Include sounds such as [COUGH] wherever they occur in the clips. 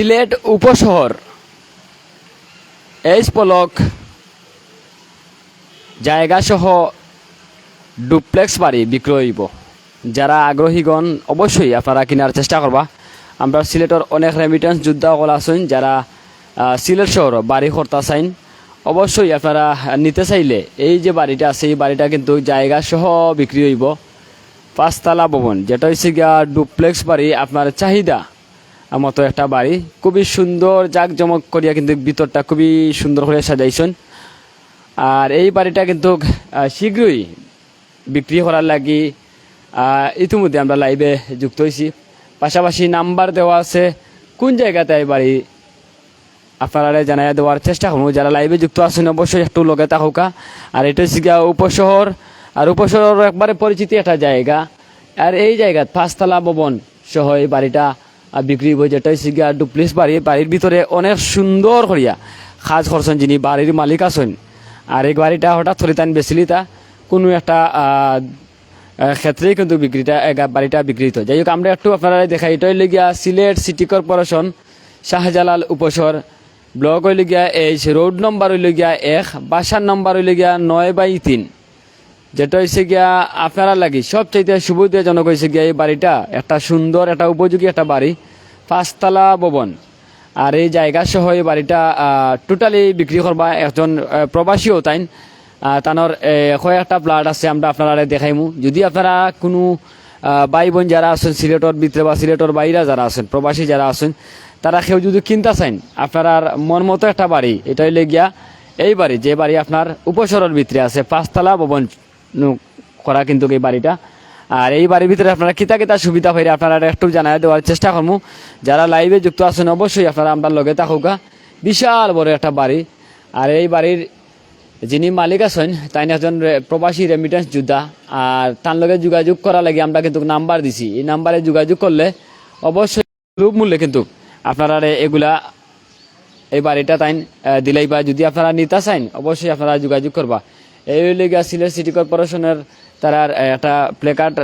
সিলেট উপশহর এইচ পলক জায়গাসহ ডুপ্লেক্স বাড়ি বিক্রয় হইব। যারা আগ্রহীগণ, অবশ্যই আপনারা কেনার চেষ্টা করবা। আমরা সিলেটর অনেক রেমিটেন্স যোদ্ধা সকল আছেন, যারা সিলেট শহর বাড়ি কর্তা চাইন। অবশ্যই আপনারা নিতে চাইলে এই যে বাড়িটা আছে, এই বাড়িটা কিন্তু জায়গা সহ বিক্রি হইব। পাঁচতলা ভবন, যেটা হচ্ছে গিয়া ডুপ্লেক্স বাড়ি, আপনার চাহিদা মতো একটা বাড়ি। খুবই সুন্দর জাঁকজমক করিয়া কিন্তু ভিতরটা খুবই সুন্দর করে সাজাইছেন। আর এই বাড়িটা কিন্তু শীঘ্রই বিক্রি করার লাগি ইতিমধ্যে আমরা লাইভে যুক্ত হয়েছি পাশাপাশি নাম্বার দেওয়া আছে, কোন জায়গাতে এই বাড়ি? আপনারা জানাই দেওয়ার চেষ্টা করব। যারা লাইভে যুক্ত আছেন, অবশ্যই একটু লগে থাকুকা। আর এটা হচ্ছে উপশহর। আর উপশহর একবারে পরিচিতি একটা জায়গা। আর এই জায়গা পাঁচতলা ভবন সহ এই বাড়িটা। আহ, বিক্রি হইব যেটা হচ্ছে গিয়া ডুপ্লিস বাড়ি বাড়ির ভিতরে অনেক সুন্দর করিয়া খাজ করছেন যিনি বাড়ির মালিক আছেন। আর এই বাড়িটা হঠাৎ করে তান বেছিলি তা কোনো একটা ক্ষেত্রেই কিন্তু বিক্রিটা বাড়িটা বিক্রিত যাই হোক আমরা একটু আপনারা দেখাই। এটাই লেগিয়া সিলেট সিটি কর্পোরেশন শাহজালাল উপশহর ব্লক হইলে গিয়া এইচ রোড নম্বর হইলে গিয়া এক বাসার নম্বর হইলে গিয়া নয় বাই তিন। যেটা হয়েছে গিয়া আপনারা লাগি সবচাইতে সুবিধাজনক হয়েছে গিয়া এই বাড়িটা। একটা সুন্দর একটা উপযোগী একটা বাড়ি। পাঁচতলা ভবন। আর এই জায়গা সহ এই বাড়িটা টোটালি বিক্রি করবা একজন প্রবাসীও আহ, তানোর এ, কয়েকটা প্লাট আছে আমরা আপনারা দেখাইমু। যদি আপনারা কোনো ভাই বোন যারা আছেন সিলেটর ভিতরে বা সিলেটর বাইরা যারা আছেন প্রবাসী যারা আছেন তারা কেউ যদি কিনতে চান আপনার মন মতো একটা বাড়ি এটা হইলে গিয়া এই বাড়ি। যে বাড়ি আপনার উপশহরের ভিতরে আছে পাঁচতলা ভবন করা কিন্তু এই বাড়িটা। আর এই বাড়ির ভিতরে আপনারা কিতা কিতা সুবিধা হয়ে আপনারা একটু জানাই দেওয়ার চেষ্টা করব যারা লাইভে যুক্ত আছেন, অবশ্যই আপনারা আমরা লগে থাকুকা বিশাল বড় একটা বাড়ি। আর এই বাড়ির যিনি মালিক আছেন, তাই একজন প্রবাসী রেমিটেন্স যোদ্ধা। আর তার লগে যোগাযোগ করা লাগে আমরা কিন্তু নাম্বার দিছি। এই নাম্বারে যোগাযোগ করলে অবশ্যই সুলভ মূল্যে কিন্তু আপনারা এগুলা এই বাড়িটা তাই দিলেই বা যদি আপনারা নিতে চাইন, অবশ্যই আপনারা যোগাযোগ করবা। এই লেগে সিলেট সিটি কর্পোরেশনের তারা একটা প্লে কার্ড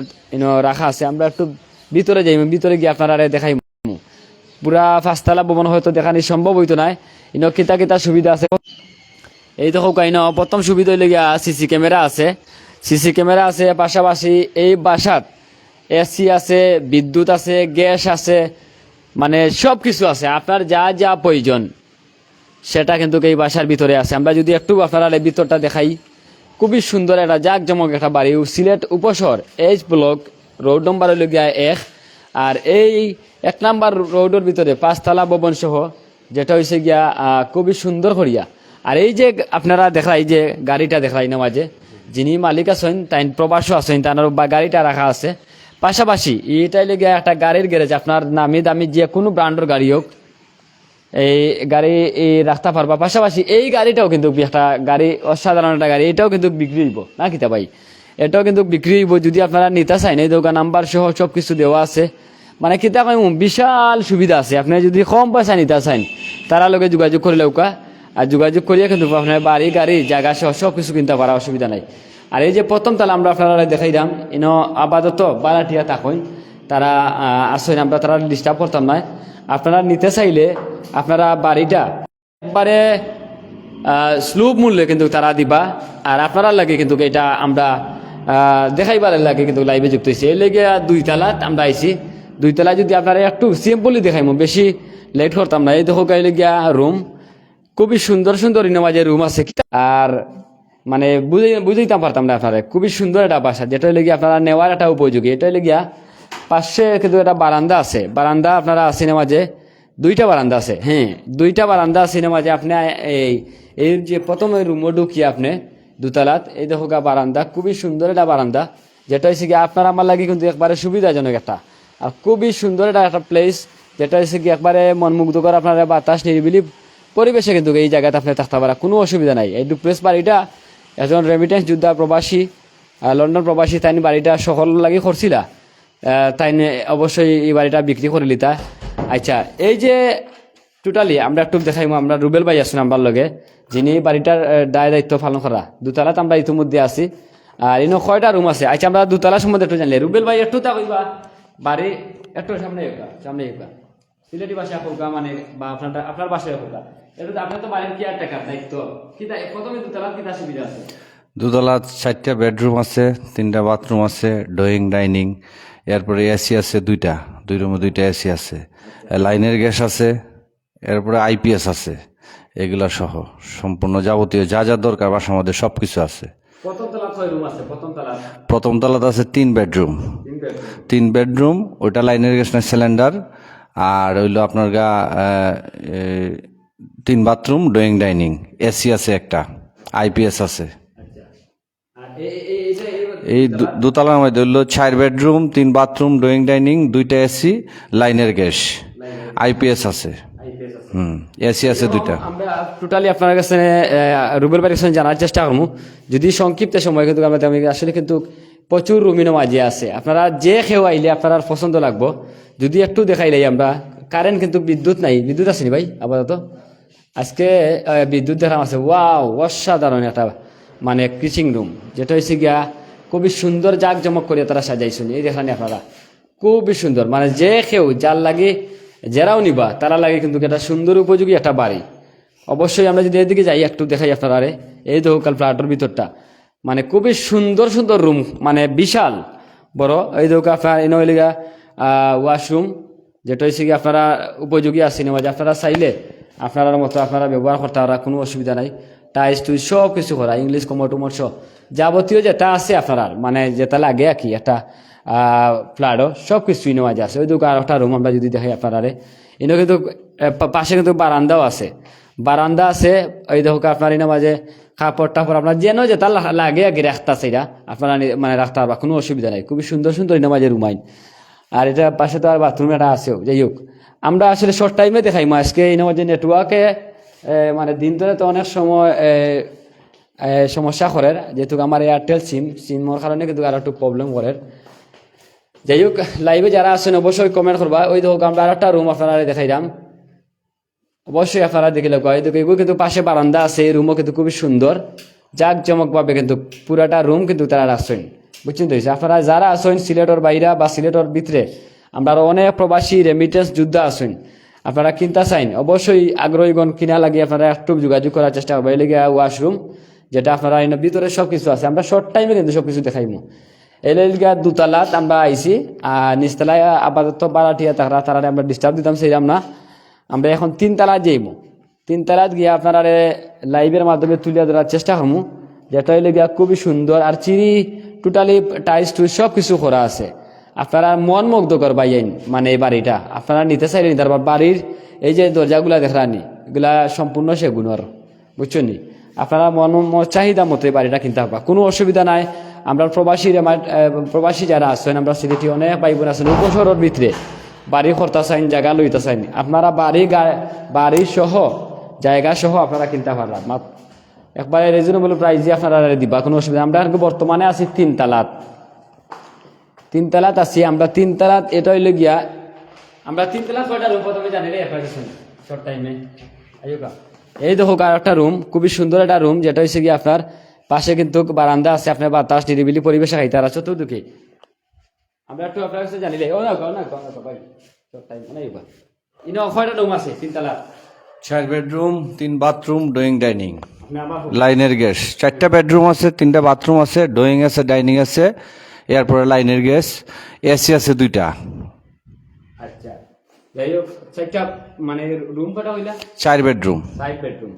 রাখা আছে। আমরা একটু ভিতরে যাই ভিতরে গিয়ে আপনারা দেখাই পুরা পাঁচতলা ভবন হয়তো দেখানি সম্ভব হইতো নাই। ইনো কিতা কিতা সুবিধা আছে। এই তো হোক ইনো প্রথম সুবিধা হইলে গিয়া সিসি ক্যামেরা আছে। সিসি ক্যামেরা আছে, পাশাপাশি এই বাসাত এসি আছে, বিদ্যুৎ আছে, গ্যাস আছে মানে সব কিছু আছে। আপনার যা যা প্রয়োজন, সেটা কিন্তু এই বাসার ভিতরে আছে। আমরা যদি একটু আপনারা ভিতরটা দেখাই। খুবই সুন্দর একটা জাঁকজমক একটা বাড়ি, সিলেট উপশহর এইচ ব্লক রোড নম্বর হইল গিয়া এক। আর এই এক নাম্বার রোডের ভিতরে পাঁচতলা ভবন সহ, যেটা হয়েছে গিয়া খুবই সুন্দর করিয়া। আর এই যে আপনারা দেখাই যে গাড়িটা দেখাই না মাঝে, যিনি মালিক আছেন, তাই প্রবাসও আছেন তার বা গাড়িটা রাখা আছে। পাশাপাশি এইটাই লেগে একটা গাড়ির গ্যারেজ, আপনার নামি দামি যে কোনো ব্র্যান্ডের গাড়ি হোক এই গাড়ি, এই রাখতে পারবা পাশাপাশি এই গাড়িটাও কিন্তু একটা গাড়ি, অসাধারণ একটা গাড়ি, এটাও কিন্তু বিক্রি হইব। না কিতা ভাই? এটাও কিন্তু বিক্রি হইব যদি আপনারা নিতে চান। এই দোকান নাম্বার সহ সব কিছু দেওয়া আছে। মানে কিতা কইম বিশাল সুবিধা আছে। আপনি যদি কম পয়সা নিতে চান, তারা লগে যোগাযোগ করে লৌকা আর যোগাযোগ করিয়া কিন্তু আপনার বাড়ি, গাড়ি, জায়গা সহ সব কিছু কিনতে পারা অসুবিধা নাই। আর এই যে প্রথম তাহলে আমরা আপনারা দেখাই দাম ইনো আপাতত বারাটিয়া তাকইন তারা আসেন, আমরা তারা ডিস্টার্ব করতাম না। আপনারা নিতে চাইলে আপনারা বাড়িটা একবারে স্লোপ মূল্যে কিন্তু তারা দিবা। আর আপনারা লাগে কিন্তু এটা আমরা দেখাইবার লাগে কিন্তু লাইভে যুক্ত হয়েছে এই লেগে দুই তালাত আমরা আইছি। দুই তলা যদি আপনারা একটু সিম্পলি দেখাইমো, বেশি লেট করতাম না। এই দেখো গাইলে গিয়া রুম খুবই সুন্দর সুন্দর ইনমাজে রুম আছে। আর মানে বুঝে বুঝাইতাম পারতাম না আপনারা। খুবই সুন্দর একটা বাসা, যেটা লেগে আপনারা নেওয়ার একটা উপযোগী। এটা লেগিয়া পাশে কিন্তু একটা বারান্দা আছে। বারান্দা আপনারা সিনেমা যে দুইটা বারান্দা আছে। হ্যাঁ দুইটা বারান্দা সিনেমা যে আপনি, এই এই যে প্রথম ওই রুমও ঢুকিয়ে আপনি দুতলাত, এই দেখো গা বারান্দা, খুবই সুন্দর একটা বারান্দা। যেটা হচ্ছে কি আপনার আমার লাগে কিন্তু একবারে সুবিধাজনক একটা। আর খুবই সুন্দর একটা একটা প্লেস যেটা হচ্ছে কি একবারে মনমুগ্ধ করে আপনার বাতাস, নিরিবিলি পরিবেশে কিন্তু এই জায়গাতে আপনি থাকতে পারা কোনো অসুবিধা নাই। এই ডুপ্লেস বাড়িটা একজন রেমিটেন্স যোদ্ধা প্রবাসী লন্ডন প্রবাসী তাই বাড়িটা সকল লাগি করছিলা। তাই অবশ্যই এই বাড়িটা বিক্রি করে লিতা। আচ্ছা এই যে টোটালি আমরা একটু দেখাইমু, আমরা রুবেল ভাই আসুন আমার লগে, যিনি বাড়িটার দায় দায়িত্ব পালন করা। দুতলাত আমরা ইতিমধ্যে আছি। আর ইনো কয়টা রুম আছে? আচ্ছা আমরা দুতলা সম্বন্ধে একটু জানলে। রুবেল ভাই, একটু তা কইবা বাড়ি, একটু সামনে এগা সামনে সিলেটি মানে বা আপনার আপনার বাসায় এটা তো আপনার তো বাড়ির কি আর টাকার দায়িত্ব প্রথমে সুবিধা আছে? দুতলা চারটা বেডরুম আছে, তিনটা বাথরুম আছে ড্রয়িং ডাইনিং এরপরে এসি আছে দুইটা দুই রুমে দুইটা এসি আছে। লাইনের গ্যাস আছে এরপরে আইপিএস আছে এগুলা সহ সম্পূর্ণ যাবতীয় যা যা দরকার বাসার মধ্যে সব কিছু আছে? প্রথম তলাতে আছে তিন বেডরুম। তিন বেডরুম। ওইটা লাইনের গ্যাস না সিলিন্ডার। আর হইল আপনার গা তিন বাথরুম ড্রয়িং ডাইনিং। এসি আছে একটা আইপিএস আছে। আচ্ছা। এই দোতলার মধ্যে হলো চার বেডরুম তিন বাথরুম ড্রয়িং ডাইনিং দুইটা এসি লাইনের গ্যাস। আইপিএস আছে। হুম এসি আছে দুইটা। আমরা টোটালি আপনার কাছে রুবেল বাড়ির কাছে জানার চেষ্টা করব। যদি সংক্ষিপ্ত সময় কিন্তু আমরা তেমনি আসলে কিন্তু প্রচুর রুমিনো মাঝে আছে। আপনারা যে খেয়ে আইলে আপনার পছন্দ লাগবো। যদি একটু দেখাইলে আমরা কারেন্ট কিন্তু বিদ্যুৎ নাই। বিদ্যুৎ আছে নি ভাই আপাতত? আজকে বিদ্যুৎ দেখাম আছে। ওয়াও অসাধারণ একটা মানে কিচিং রুম যেটা হয়েছে গিয়া খুবই সুন্দর জাঁকজমক করে তারা সাজাইছেন। এই দেখানি আপনারা। খুবই সুন্দর। মানে যে কেউ, যার লাগে যারাও নিবা, তারা লাগে কিন্তু একটা সুন্দর উপযোগী একটা বাড়ি। অবশ্যই আমরা যদি এদিকে যাই, একটু দেখাই আপনারা এই দোকাল ফ্ল্যাটের ভিতরটা। মানে খুবই সুন্দর সুন্দর রুম। মানে বিশাল। বড়। এই দোকান আপনার এনে হইলিগা ওয়াশরুম, যেটা হচ্ছে কি আপনারা উপযোগী আছে নেওয়া আপনারা চাইলে আপনার মতো আপনারা ব্যবহার করতে পারা কোনো অসুবিধা নাই। টাইস টুইস সব কিছু করা ইংলিশ কমর টুমর সব। যাবতীয় যেটা আছে আপনার মানে যেটা লাগে আর কি, একটা ফ্ল্যাটও সব কিছুই নেওয়া আছে। ওই দোকান একটা রুম আমরা যদি দেখাই আপনারে এনে কিন্তু পাশে কিন্তু বারান্দাও আছে। বারান্দা আছে ওই দেখো আপনার এনে মাঝে কাপড় টাপড় আপনার যেন যেটা লাগে আর কি রাখতা সেটা আপনারা মানে রাখতে পারবা কোনো অসুবিধা নাই। খুবই সুন্দর সুন্দর এনে মাঝে রুমাইন আর এটা পাশে তো আর বাথরুম এটা আছেও যাই হোক। আমরা আসলে শর্ট টাইমে দেখাই আজকে এই মাঝে নেটওয়ার্কে মানে দিন তো অনেক সময় সমস্যা করে, যেহেতু আমার এয়ারটেল সিম সিমর কারণে কিন্তু আর একটু প্রবলেম করে। যাই হোক লাইভে যারা আছেন, অবশ্যই কমেন্ট করবা। ওই দেখো, আমরা আর একটা রুম আপনারা দেখাইলাম অবশ্যই আপনারা দেখে লোক এই দেখো, এগুলো কিন্তু পাশে বারান্দা আছে। এই রুমও কিন্তু খুবই সুন্দর। জাক জমকভাবে কিন্তু পুরাটা রুম কিন্তু তারা রাখছেন। বুঝছেন তো? আপনারা যারা আছেন, সিলেটর বাইরা বা সিলেটর ভিতরে, আমরা অনেক প্রবাসী রেমিটেন্স যোদ্ধা আছেন। আপনারা কিনতে চাইন, অবশ্যই আগ্রহীগণ কিনা লাগে আপনারা একটু যোগাযোগ করার চেষ্টা করবেন এই লেগে ওয়াশরুম যেটা আপনারা এর ভিতরে সব কিছু আছে, আমরা শর্ট টাইমে কিন্তু সব কিছু দেখাইমু এলাকা দুতলাত আমরা আইছি, আর নিচতলায় আপাতত বারাটিয়া তারা তারা আমরা ডিস্টার্ব দিতাম, সেইরাম না। আমরা এখন তিন তালাত যাইব তিন তালাত গিয়ে আপনারা লাইভের মাধ্যমে তুলে ধরার চেষ্টা করব যেটা গিয়া খুবই সুন্দর, আর চিরি টোটালি টাইস টুইস সব কিছু করা আছে। আপনারা মন মুগ্ধ করবাই মানে এই বাড়িটা। আপনারা নিতে চাইলেন পারবা বাড়ির এই যে দরজাগুলা দেখরানি এগুলা সম্পূর্ণ সেগুনর, বুঝছ নি? আপনারা মন চাহিদা মতো এই বাড়িটা কিনতে পারবা। কোনো অসুবিধা নাই। আমরা প্রবাসী প্রবাসী যারা আছেন, আমরা সিলেটি অনেক ভাই বোন আছেন, উপশহরের ভিতরে। বাড়ি খরতা চাইন, জায়গা লইতে চাইন। আপনারা বাড়ি বাড়ি সহ, জায়গা সহ আপনারা কিনতে মাত- একবারে রিজনেবল প্রাইজে আপনারা দিবা, কোনো অসুবিধা আমরা বর্তমানে আছি তিন তালাত তিন তালাত আছি আমরা তিন তালাত এটা হইলে গিয়া আমরা তিন তালাত কয়টা রুম প্রথমে জানি রে শর্ট টাইমে আইকা এই দেখো আর একটা রুম খুবই সুন্দর একটা রুম যেটা হচ্ছে গিয়ে আপনার পাশে কিন্তু বারান্দা আছে আপনার বাতাস নিরিবিলি পরিবেশে খাইতে আর চতুর্দিকে। আমরা একটু আপনার কাছে জানিলে ও না কও না কও না ভাই শর্ট টাইম না ইবা ইনো কয়টা রুম আছে তিন তালাত চার বেডরুম তিন বাথরুম ড্রয়িং ডাইনিং লাইনের গ্যাস। চারটা বেডরুম আছে তিনটা বাথরুম আছে ড্রয়িং আছে ডাইনিং আছে। এরপরে লাইনের গ্যাস এসি আছে দুইটা। আচ্ছা যাই হোক চারটা মানে রুম কটা হইলা? চার বেডরুম চার বেডরুম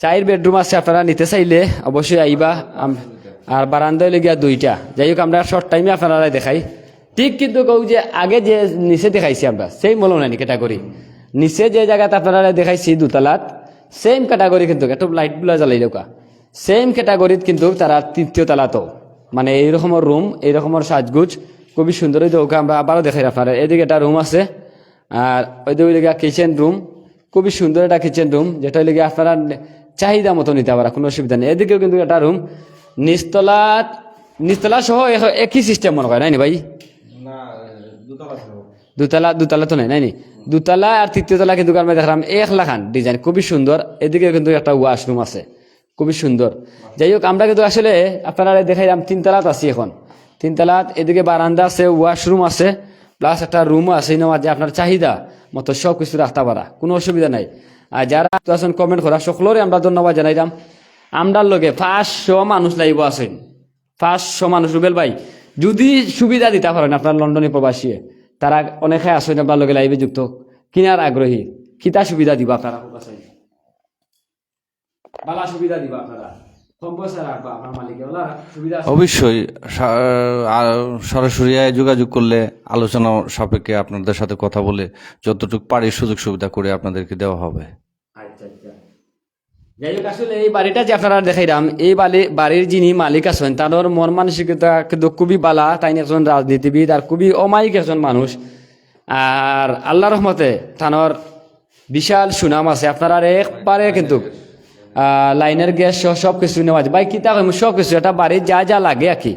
চার বেডরুম আছে আপনারা নিতে চাইলে অবশ্যই আইবা। আর বারান্দায় লেগিয়া দুইটা। যাই হোক আমরা শর্ট টাইমে আপনারা দেখাই। ঠিক কিন্তু কৌ যে আগে যে নিচে দেখাইছি আমরা সেই মলো নানি ক্যাটাগরি নিচে যে জায়গাতে আপনারা দেখাইছি দুতলাত সেম ক্যাটাগরি কিন্তু একটু লাইটগুলো জ্বালাই দেওয়া সেম ক্যাটাগরিত কিন্তু তারা তৃতীয় তালাতো। মানে এই রকমের রুম এই রকমের সাজগুজ খুবই সুন্দর। ওই দৌকা আমরা আবারও দেখাই আপনারা এদিকে একটা রুম আছে আর ওই দিকে কিচেন রুম খুবই সুন্দর একটা কিচেন রুম যেটা হইলে গিয়ে আপনারা চাহিদা মতো নিতে পারা কোনো অসুবিধা নেই। এদিকেও কিন্তু একটা রুম নিচতলা নিচতলা সহ একই সিস্টেম মনে হয় নাই নি ভাই? দুতলা দুতলা তো নাই নাই নি? দুতলা আর তৃতীয় তলা কিন্তু আমরা দেখলাম এক লাখান ডিজাইন খুবই সুন্দর। এদিকে কিন্তু একটা ওয়াশরুম আছে। খুবই সুন্দর। যাই হোক আমরা কিন্তু আসলে আপনারা দেখাইলাম তিনতলাত আছি এখন। তিনতলাত এদিকে বারান্দা আছে, ওয়াশরুম আছে, প্লাস একটা রুমও আছে ইনো যে আপনার চাহিদা মতো সব কিছু রাখতে পারা, কোনো অসুবিধা নাই। আর যারা আছেন কমেন্ট করা সকলরে আমরা ধন্যবাদ জানাইলাম। আমরার লগে পাঁচশো মানুষ লাইব আছেন। পাঁচশো মানুষ, রুবেল ভাই, যদি সুবিধা দিতে পারেন আপনার লন্ডনে প্রবাসী তারা অনেকে আসেন, আপনার লগে লাইভে যুক্ত কিনার আগ্রহী, কিতা সুবিধা দিবা আপনারা? বালা সুবিধা দিবা আপনারা? অবশ্যই সরাসরি যোগাযোগ করলে আলোচনা সাপেক্ষে আপনাদের সাথে কথা বলে যতটুকু পারি সুযোগ সুবিধা করে আপনাদেরকে দেওয়া হবে। আচ্ছা আচ্ছা। যাই হোক আসলে এই বাড়িটা যে আপনারা দেখাইলাম এই বাড়ি বাড়ির যিনি মালিক আছেন তার মন মানসিকতা কিন্তু খুবই বালা তাই একজন রাজনীতিবিদ আর খুবই অমায়িক একজন মানুষ। আর আল্লাহ রহমতে তানোর বিশাল সুনাম আছে। আপনারা একবারে কিন্তু লাইনের গ্যাস সহ সব কিছু নেওয়া আছে। ভাই কিতা সব কিছু এটা বাড়ির যা যা লাগে আর কি।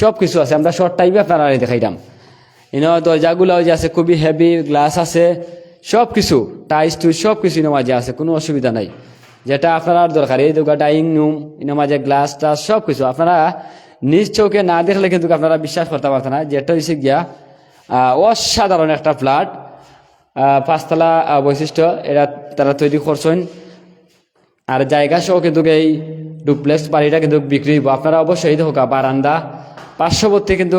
সব কিছু আছে। আমরা শর্ট টাইমে আপনারা দেখাইলাম ইনো দরজাগুলো যে আছে, খুবই হেভি গ্লাস আছে। সব কিছু টাইস টু সব কিছু ইনো মাঝে আছে, কোনো অসুবিধা নাই। যেটা আপনার দরকার। এই দুগা ডাইনিং রুম ইনো মাঝে গ্লাস টাস সব কিছু আপনারা নিজ চোখে না দেখলে কিন্তু আপনারা বিশ্বাস করতে পারতেন না। যেটা হচ্ছে গিয়া অসাধারণ একটা ফ্ল্যাট পাঁচতলা বৈশিষ্ট্য। এটা তারা তৈরি করছেন। আর জায়গা সহ কিন্তু এই ডুপ্লেক্স বাড়িটা কিন্তু বিক্রি হইব। আপনারা অবশ্যই হোক বারান্দা পার্শ্ববর্তী কিন্তু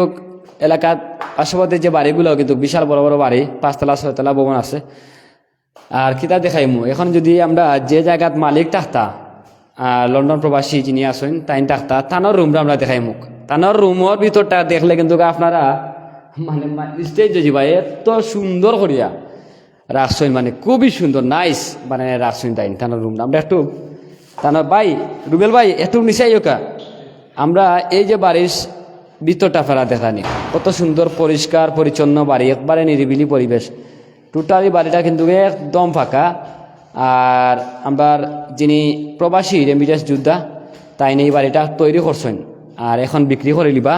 এলাকার পার্শ্ববর্তী যে বাড়িগুলো কিন্তু বিশাল বড় বড় বাড়ি পাঁচতলা ছয়তলা ভবন আছে। আর কিতা দেখাইমু এখন যদি আমরা যে জায়গাত মালিক আহ, লন্ডন প্রবাসী যিনি আছেন তাই থাকতা তানোর রুমটা আমরা দেখাইমু। তানোর রুমের ভিতরটা দেখলে কিন্তু আপনারা মানে স্টেজ যাবা এত সুন্দর করিয়া। রাখছেন মানে খুবই সুন্দর নাইস মানে রাখছেন তাই তানোর রুম আমরা একটু, তানোর ভাই, রুবেল ভাই, একটু নিচাই ওকা আমরা এই যে বাড়ির ভিতরটা ফেরা দেখানি কত সুন্দর, পরিষ্কার, পরিচ্ছন্ন বাড়ি, একবারে নিরিবিলি পরিবেশ। টোটালি বাড়িটা কিন্তু একদম ফাঁকা। আর আমার যিনি প্রবাসী রেমিটেন্স যোদ্ধা, তাই এই বাড়িটা তৈরি করছেন। আর এখন বিক্রি করে লিবা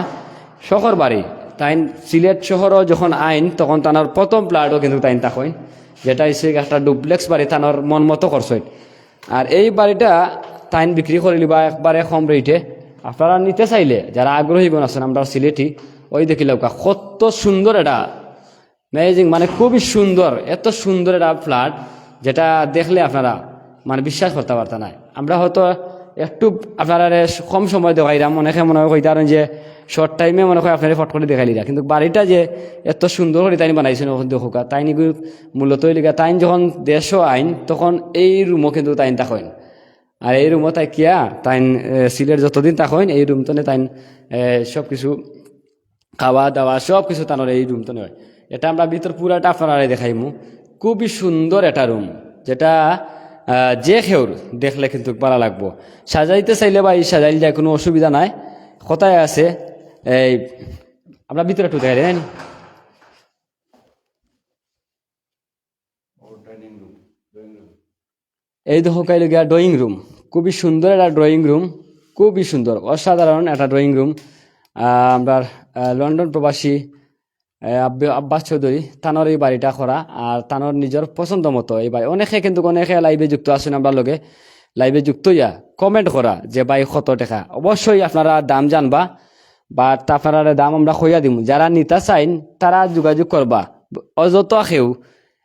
শহর বাড়ি, তাই সিলেট শহরও যখন আইন, তখন তানোর প্রথম প্লাটও কিন্তু তাই তাকইন যেটা হচ্ছে একটা ডুপ্লেক্স বাড়ি তানোর মন মতো করছেন। আর এই বাড়িটা তাইন বিক্রি করে লিবা একবারে কম রেটে আপনারা নিতে চাইলে, যারা আগ্রহী বোন আছেন, আমরা সিলেটি, ওই দেখিলে কত সুন্দর এটা। ম্যাজিং মানে খুবই সুন্দর, এত সুন্দর একটা ফ্ল্যাট যেটা দেখলে আপনারা মানে বিশ্বাস করতে পারতেন না। আমরা হয়তো একটু আপনারা কম সময় দেখাইলাম, অনেকে মনে হয় কইতারেন যে শর্ট টাইমে মনে হয় আপনারা ফট করে দেখাইলিরা কিন্তু বাড়িটা যে এত সুন্দর করে তাই বানাইছেন দেখুকা তাই নাকি মূলত লিগা তাই যখন দেশও আইন, তখন এই রুমও কিন্তু তাইন তাকেন আর এই রুমও তাই কিয়া, তাইন সিলেট যতদিন তাকেন এই রুম তো তাইন সব কিছু খাওয়া দাওয়া সব কিছু তানোর এই রুম তো নয় এটা আমরা ভিতর পুরাটা আপনারা দেখাইমু। খুবই সুন্দর একটা রুম, যেটা যে খেউর দেখলে কিন্তু ভালো লাগবো। সাজাইতে চাইলে বা এই সাজাইল যায় কোনো অসুবিধা নাই। কোথায় আছে? এই আমরা ভিতরে একটু দেখাই দেন এই দেখো কাইলে গিয়া ড্রয়িং রুম খুবই সুন্দর একটা ড্রয়িং রুম খুবই সুন্দর অসাধারণ একটা ড্রয়িং রুম আমরা লন্ডন প্রবাসী আব্বাস চৌধুরী তানোর এই বাড়িটা করা আর তানোর নিজের পছন্দ মতো এই বাড়ি। অনেকে কিন্তু অনেকে লাইভে যুক্ত আছেন আমরা লগে। লাইভে যুক্ত ইয়া কমেন্ট করা যে বাই কত টাকা? অবশ্যই আপনারা দাম জানবা। বা আপনারা দাম আমরা কইয়া দিম। যারা নিতা চাইন, তারা যোগাযোগ করবা। অযত কেউ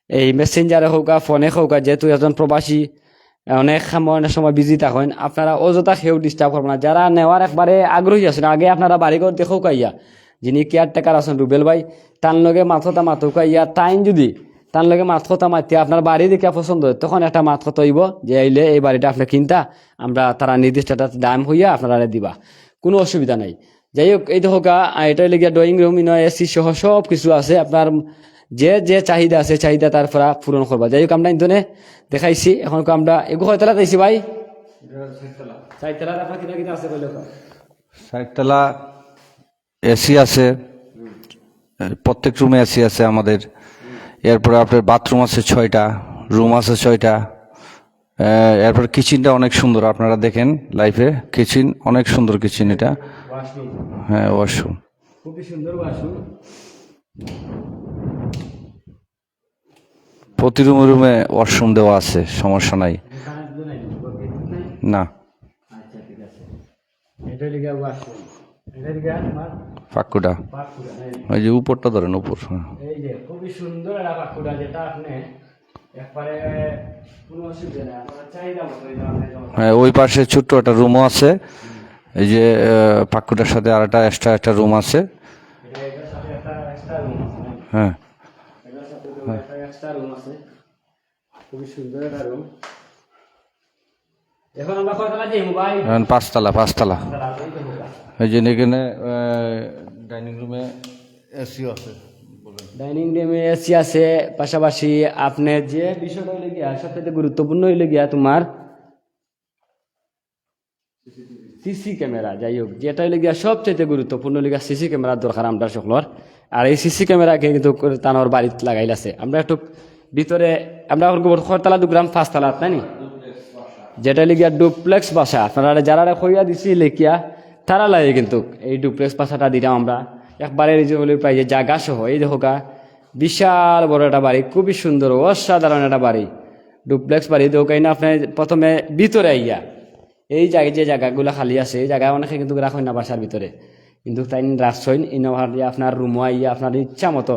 এই মেসেঞ্জারে হোক ফোনে হোক যেহেতু এজন প্রবাসী, অনেক অনেক সময় বিজি থাকেন, আপনারা অযথা সেও ডিস্টার্ব করবেন না। যারা নেওয়ার একবারে আগ্রহী আছেন, আগে আপনারা বাড়িঘর দেখো কাইয়া যিনি কেয়ারটেকার আছেন রুবেল ভাই, তার লগে মাথতা মাথো কাইয়া টাইম যদি তার লগে মাথতা মাতিয়া আপনার বাড়ি দেখে পছন্দ হয়, তখন একটা মাথ কথা হইব যে আইলে এই বাড়িটা আপনি কিনতা, আমরা তারা নির্দিষ্ট একটা দাম হইয়া আপনারা দিবা। কোনো অসুবিধা নাই। যাই হোক এই দেখো এটা লেগে ড্রয়িং রুম ইনো এসি সহ সব কিছু আছে। আপনার যে যে চাহিদা আছে, চাহিদা তার পৰা পূরণ করবা। যাই হোক আমরা ইন্তনে দেখাইছি। এখন আমরা এগু হয়তলা দিয়েছি ভাই। সাইডতলা এসি আছে প্রত্যেক রুমে এসি আছে আমাদের। এরপরে আপনার বাথরুম আছে ছয়টা রুম আছে ছয়টা। এরপর কিচেনটা অনেক সুন্দর, আপনারা দেখেন লাইফে কিচেন অনেক সুন্দর কিচেন এটা। হ্যাঁ ওয়াশরুম। খুবই সুন্দর ওয়াশরুম প্রতি রুমে রুমে ওয়াশরুম দেওয়া আছে সমস্যা নাই। না আচ্ছা পাকুড়া। হ্যাঁ। ওই যে উপরটা ধরেন উপর। এই যে খুবই সুন্দর একটা পাকুড়া যেটা আপনি। হ্যাঁ ওই পাশে ছোট্ট একটা রুমও আছে। এই যে পাকুড়ার সাথে আর একটা এক্সট্রা একটা রুম আছে? হ্যাঁ। পাঁচতলা পাঁচতলা। এই যে এখানে ডাইনিং রুমে এসিও আছে। ডাইনিং রুমে এসি আছে, পাশাপাশি আপনি যে বিষয়টা হইলে গিয়া সবথেকে গুরুত্বপূর্ণ হইলে গিয়া তোমার সিসি ক্যামেরা, যাই হোক যেটা হইলে গিয়া সবচেয়ে গুরুত্বপূর্ণ গিয়া সিসি ক্যামেরার দরকার আমরা সকলের। আর এই সিসি ক্যামেরাকে কিন্তু তানোর বাড়িতে লাগাইল আছে। আমরা একটু ভিতরে, আমরা খরতলা দুগ্রাম পাঁচতলা, তাই নি? যেটা লিখিয়া ডুপ্লেক্স বাসা। আপনারা যারা কইয়া দিছি লেখিয়া তারা লাগে কিন্তু এই ডুপ্লেক্স বাসাটা দিলাম আমরা। একবারে রিজনেবল প্রাইজে জাগা সহ, এই দেখো গা, বিশাল বড় একটা বাড়ি, খুবই সুন্দর, অসাধারণ একটা বাড়ি। ডুপ্লেক্স বাড়ি দেখো না আপনি প্রথমে ভিতরে আইয়া। এই জায়গায় যে জায়গাগুলো খালি আছে, এই জায়গা অনেকে কিন্তু রাখেন না বাসার ভিতরে। কিন্তু তাই রাখছেন ইনোভার দিয়ে আপনার রুমও আইয়া আপনার ইচ্ছা মতো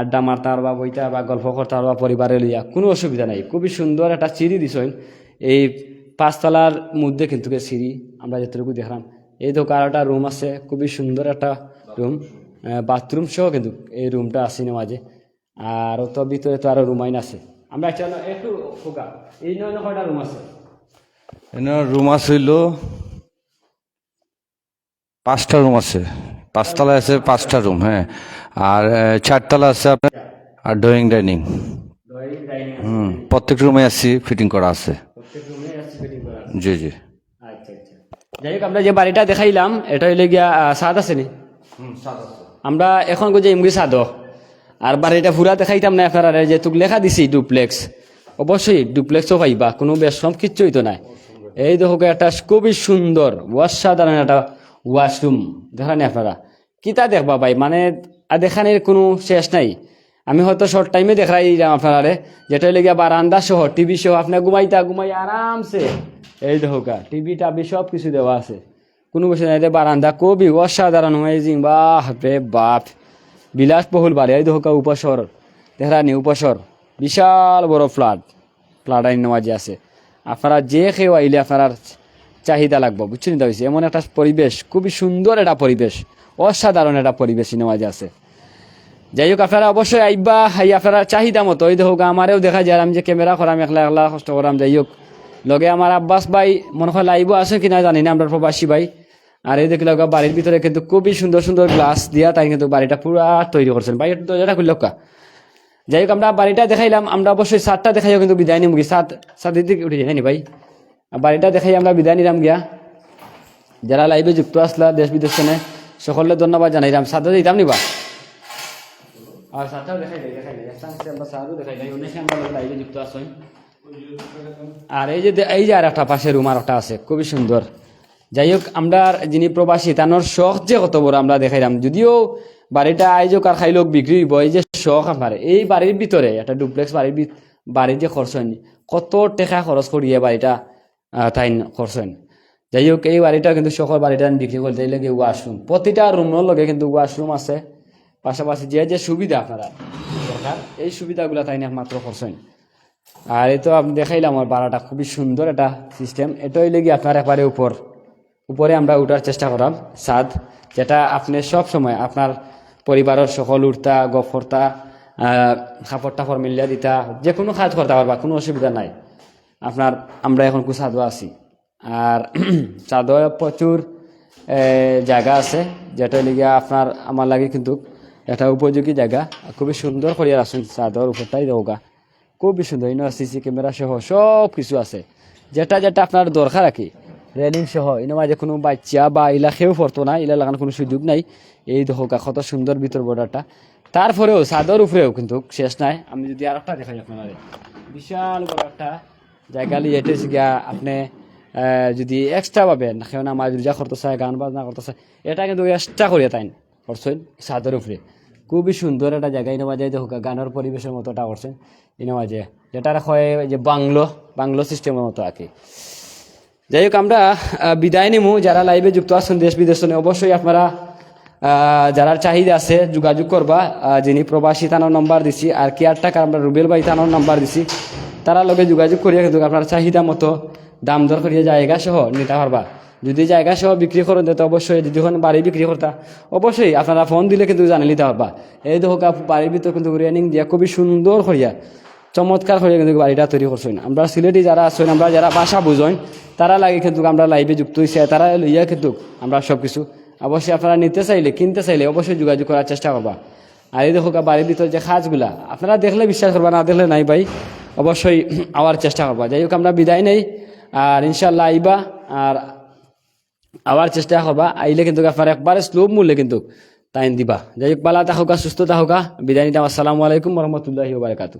আড্ডা মারতে বা বইতে বা গল্প করতে বা পরিবারে লইয়া কোনো অসুবিধা নাই। খুবই সুন্দর একটা সিঁড়ি দিছেন এই পাঁচতলার মধ্যে কিন্তু সিঁড়ি, আমরা যতটুকু দেখলাম। এই তো কারোটা রুম আছে, খুবই সুন্দর একটা রুম। বাথরুম সহ কিন্তু এই রুমটা আছে মাঝে। আর তো ভিতরে তো আরও রুমাইন আছে। আমরা একটু ফোকা। এই নয় রুম আছে? এনে রুম আছে হইল পাঁচটা রুম আছে। পাঁচতলা আছে পাঁচটা রুম হ্যাঁ। আর চারতলা আছে আপনার আর ড্রয়িং ডাইনিং হুম প্রত্যেক রুমে আসি ফিটিং করা আছে। আছে জি জি। আচ্ছা আচ্ছা। যাই হোক আমরা যে বাড়িটা দেখাইলাম এটা হইলে গিয়া সাদ আছে নি? আমরা এখন যে ইমগি সাদ আর বাড়িটা পুরা দেখাইতাম না আপনারা যে তুক লেখা দিছি ডুপ্লেক্স অবশ্যই ডুপ্লেক্সও পাইবা কোনো বেশম কিচ্ছুই তো নাই। এই দেখো একটা খুবই সুন্দর, অসাধারণ একটা ওয়াশরুম দেখা নেই আপনারা? কিতা দেখবা ভাই? মানে দেখানোর কোনো শেষ নাই। আমি হয়তো শর্ট টাইমে দেখাই আপনারা যেটা গিয়া বারান্দা সহ টিভি সহ আপনার ঘুমাইতা ঘুমাই আরামসে। এই দেখো টিভি টাবি সব কিছু দেওয়া আছে। কোনো বিষয় নাই বারান্দা কবি অসাধারণ অ্যামেজিং বাহ, রে বাপ। বিলাসবহুল বাড়ি, এই দেখো উপসর। দেহরানি উপসর। বিশাল বড় ফ্ল্যাট ফ্ল্যাট আইন যে আছে। আপনারা যে খেয়ে আইলে আপনার চাহিদা লাগবে, বুঝছেন তো? হয়েছে এমন একটা পরিবেশ, খুবই সুন্দর একটা পরিবেশ, অসাধারণ একটা পরিবেশ যে আছে। যাই হোক আপনারা অবশ্যই আইবা হাই আপনারা চাহিদা মতো। ওই দেখো, আমারেও দেখা যায়, আমি যে ক্যামেরা করাম, একলা একলা কষ্ট করাম, যাই হোক। লগে আমার আব্বাস ভাই, মনে হয় লাইভ আছে কিনা জানি না, আমরা প্রবাসী ভাই। আর এই দেখলে বাড়ির ভিতরে কিন্তু খুবই সুন্দর সুন্দর গ্লাস দিয়া তাই কিন্তু বাড়িটা পুরা তৈরি করছেন। ভাই একটু দরজাটা খুলল কা? যাই হোক আমরা বাড়িটা দেখাইলাম, আমরা অবশ্যই সাতটা দেখাইও, কিন্তু বিদায় নিম গি সাত সাত দিকে উঠে যাই নি ভাই? বাড়িটা দেখাই, আমরা বিদায় নিলাম গিয়া। যারা লাইভে যুক্ত আসলা, দেশ বিদেশ থেকে সকলে ধন্যবাদ জানাইলাম সাথে দিতাম নিবা আর সাথেও দেখাই দেয় দেখাই দেয় আমরা দেখাই দেয় অনেকে আমরা লাইভে যুক্ত আসই আর এই যে এই যে আর একটা পাশে রুম আর একটা আছে, খুবই সুন্দর। যাই হোক আমরা যিনি প্রবাসী তানোর শখ যে কত বড় আমরা দেখাইলাম। যদিও বাড়িটা আয়োজক আর খাইলোক বিক্রি হইব, এই যে শখ আমার এই বাড়ির ভিতরে একটা ডুপ্লেক্স বাড়ির বাড়ির যে খরচ হয়নি, কত টাকা খরচ করিয়ে বাড়িটা তাই খরচ হয়নি। যাই হোক এই বাড়িটা কিন্তু শখের বাড়িটা বিক্রি করতে লাগে ওয়াশরুম প্রতিটা রুমের লগে কিন্তু ওয়াশরুম আছে। পাশাপাশি যে যে সুবিধা আপনারা, দরকার, এই সুবিধাগুলো তাই না খরচ হয়নি। আর এই তো আপনি দেখাইলাম, আমার বাড়াটা খুবই সুন্দর একটা সিস্টেম এটাই লেগে আপনার একবারে উপর। উপরে আমরা উঠার চেষ্টা করাম। সাদ যেটা আপনি সব সময় আপনার পরিবারের সকল উঠতা আহ, কাপড় টাপড় মিলিয়া দিতা যে কোনো কাজ করতে পারবা কোনো অসুবিধা নাই। আপনার আমরা এখন কুসাদো আছি। আর [CLEARS THROAT] চাঁদো প্রচুর জায়গা আছে যেটা লিগে আপনার আমার লাগে কিন্তু এটা উপযোগী জায়গা। খুবই সুন্দর করিয়া আসুন চাঁদর উপরটাই দেওগা খুবই সুন্দর সিসি ক্যামেরা সহ সব কিছু আছে। যেটা যেটা আপনার দরকার আর কি। রেলিং সহ, ইনো মাঝে কোনো বাচ্চা বা ইলা খেয়েও পড়তো না, ইলা লাগানোর কোনো সুযোগ নাই। এই দেখো কত সুন্দর ভিতর বর্ডারটা তারপরেও, চাদর উপরেও কিন্তু শেষ নাই। আমি যদি আর একটা দেখাই আপনার বিশাল বড় একটা জায়গা লিয়ে গিয়া আপনি যদি এক্সট্রা পাবেন সেখানে আমার রোজা করতে চায়, গান বাজনা করতে চায়, এটা কিন্তু এক্সট্রা করিয়া তাই করছেন চাদর উপরে। খুবই সুন্দর একটা জায়গা, ইনো মাঝে দেখো গানের পরিবেশের মতো এটা করছেন। ইনো মাঝে যেটা হয় যে বাংলো বাংলো সিস্টেমের মতো আর কি। যাই হোক আমরা বিদায় নিমু। যারা লাইভে যুক্ত আছেন দেশ বিদেশ, অবশ্যই আপনারা যারা চাহিদা আছে যোগাযোগ করবা। যিনি প্রবাসী থানার নম্বর দিছি, আর কেয়ার টাকা আমরা রুবেল ভাই থানার নম্বর দিছি, তারা লগে যোগাযোগ করিয়া কিন্তু আপনার চাহিদা মতো দাম দর করিয়া জায়গা সহ নিতে পারবা। যদি জায়গা সহ বিক্রি করেন তো অবশ্যই, যদি কোনো বাড়ি বিক্রি করতা, অবশ্যই আপনারা ফোন দিলে কিন্তু জানি নিতে পারবা। এই দেখো, বাড়ির ভিতর কিন্তু রেনিং দিয়া, খুবই সুন্দর করিয়া। চমৎকার হয়ে কিন্তু বাড়িটা তৈরি করছেন। আমরা সিলেটি যারা আছেন, আমরা যারা বাসা বুঝেন, তারা লাগে কিন্তু আমরা লাইভে যুক্ত হয়েছে তারা লইয়া কিন্তু আমরা সব কিছু অবশ্যই আপনারা নিতে চাইলে, কিনতে চাইলে অবশ্যই যোগাযোগ করার চেষ্টা করবা। আর এই দেখো বাড়ির ভিতর যে খাজগুলা, আপনারা দেখলে বিশ্বাস করবা, না দেখলে নাই ভাই, অবশ্যই [CLEARS THROAT] আওয়ার চেষ্টা করবা। যাই হোক, আমরা বিদায় নেই, আর ইনশাল্লাহ আইবা, আর আবার চেষ্টা করবা, আইলে কিন্তু আপনার একবারে স্লো মূল্যে কিন্তু টাইম দিবা। যাই হোক পালা থাকুকা সুস্থ থাকুকা বিদায় নিতাম আসসালামু আলাইকুম রহমতুল্লাহি বারকাতু